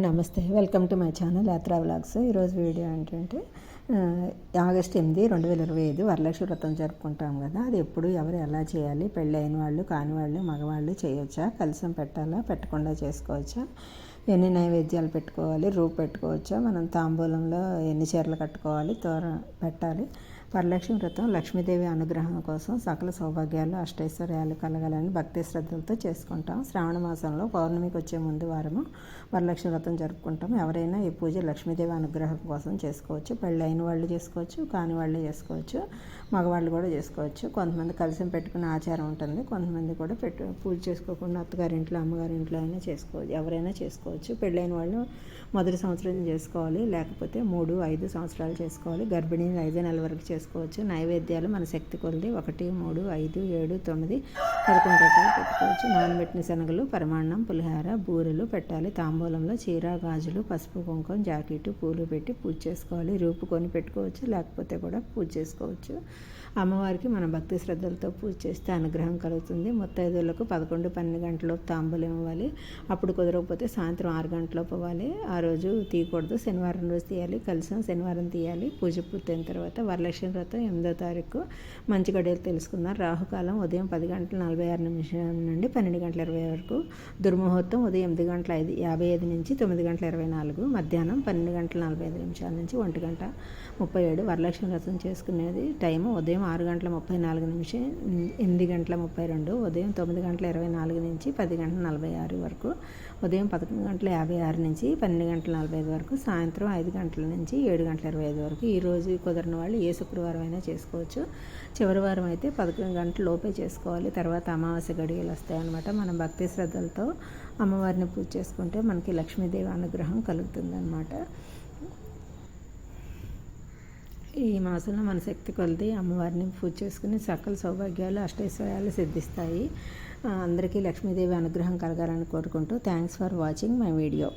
నమస్తే welcome to my channel Yatra vlogs. ఈరోజు video ఏంటంటే ఆగస్ట్ ఎనిమిది రెండు వేల ఇరవై ఐదు వరలక్ష్మి వ్రతం జరుపుకుంటాం కదా. అది ఎప్పుడు ఎవరు ఎలా చేయాలి పెళ్ళైన వాళ్ళు కాని వాళ్ళు మగవాళ్ళు చేయొచ్చా? కలిసం పెట్టాలా? పెట్టకుండా చేసుకోవచ్చా? ఎన్ని నైవేద్యాలు పెట్టుకోవాలి? రూపు పెట్టుకోవచ్చా? మనం తాంబూలంలో ఎన్ని చీరలు కట్టుకోవాలి? తోర పెట్టాలి. వరలక్ష్మి వ్రతం లక్ష్మీదేవి అనుగ్రహం కోసం సకల సౌభాగ్యాలు అష్టైశ్వర్యాలు కలగాలని భక్తి శ్రద్ధలతో చేసుకుంటాం. శ్రావణ మాసంలో పౌర్ణమికి వచ్చే ముందు వారము వరలక్ష్మి వ్రతం జరుపుకుంటాం. ఎవరైనా ఈ పూజ లక్ష్మీదేవి అనుగ్రహం కోసం చేసుకోవచ్చు. పెళ్ళైన వాళ్ళు చేసుకోవచ్చు కాని వాళ్ళు చేసుకోవచ్చు మగవాళ్ళు కూడా చేసుకోవచ్చు. కొంతమంది కలిసి పెట్టుకునే ఆచారం ఉంటుంది. కొంతమంది కూడా పెట్టు పూజ చేసుకోకుండా అత్తగారింట్లో అమ్మగారింట్లో అయినా చేసుకోవచ్చు ఎవరైనా చేసుకోవచ్చు. పెళ్ళైన వాళ్ళు మొదటి సంవత్సరం చేసుకోవాలి. లేకపోతే మూడు ఐదు సంవత్సరాలు చేసుకోవాలి. గర్భిణీని ఐదు నెలల వరకు చేసుకోవచ్చు. నైవేద్యాలు మన శక్తి కొలిది ఒకటి మూడు ఐదు ఏడు తొమ్మిది పదకొండు రకాలు పెట్టుకోవచ్చు. నానబెట్టిన శనగలు పరిమాణం పులిహార బూరెలు పెట్టాలి. తాంబూలంలో చీర గాజులు పసుపు కుంకుమ జాకెట్ పూలు పెట్టి పూజ చేసుకోవాలి. రూపుకొని పెట్టుకోవచ్చు. లేకపోతే కూడా పూజ చేసుకోవచ్చు. అమ్మవారికి మన భక్తి శ్రద్ధలతో పూజ చేస్తే అనుగ్రహం కలుగుతుంది. ముత్తైదులకు పదకొండు పన్నెండు గంటలలోపు తాంబూలం ఇవ్వాలి. అప్పుడు కుదరకపోతే సాయంత్రం ఆరు గంటలలోపు ఇవ్వాలి. ఆ రోజు తీయకూడదు. శనివారం రోజు తీయాలి. కలిసం శనివారం తీయాలి. పూజ పూర్తయిన తర్వాత వరలక్ష్మి వ్రతం ఎనిమిదో తారీఖు మంచి గడియలు తెలుసుకుందాం. రాహుకాలం ఉదయం పది గంటల నలభై ఆరు నిమిషం నుండి పన్నెండు గంటల ఇరవై వరకు. దుర్ముహూర్తం ఉదయం ఎనిమిది గంటల ఐదు యాభై ఐదు నుంచి తొమ్మిది గంటల ఇరవై నాలుగు. మధ్యాహ్నం పన్నెండు గంటల నలభై ఐదు నిమిషాల నుంచి ఒంటి గంట ముప్పై ఏడు వరలక్ష్మి వ్రతం చేసుకునేది. టైం ఉదయం ఆరు గంటల ముప్పై నాలుగు నిమిషం ఎనిమిది గంటల ముప్పై రెండు. ఉదయం తొమ్మిది గంటల ఇరవై నాలుగు నుంచి పది గంటల నలభై ఆరు వరకు. ఉదయం పదకొండు గంటల యాభై ఆరు నుంచి పన్నెండు గంటల నలభై ఐదు వరకు. సాయంత్రం ఐదు గంటల నుంచి ఏడు గంటల ఇరవై ఐదు వరకు. ఈ రోజు కుదరని వాళ్ళు ఏ శుక్రవారం అయినా చేసుకోవచ్చు. చివరి వారం అయితే పదకొండు గంటల లోపే చేసుకోవాలి. తర్వాత అమావాస్య గడియలు వస్తాయన్నమాట. మనం భక్తి శ్రద్ధలతో అమ్మవారిని పూజ చేసుకుంటే మనకి లక్ష్మీదేవి అనుగ్రహం కలుగుతుందన్నమాట. ఈ మాసంలో మన శక్తి కొలది అమ్మవారిని పూజ చేసుకుని సకల సౌభాగ్యాలు అష్టైశ్వర్యాలు సిద్ధిస్తాయి. అందరికీ లక్ష్మీదేవి అనుగ్రహం కలగాలని కోరుకుంటూ thanks for watching my video.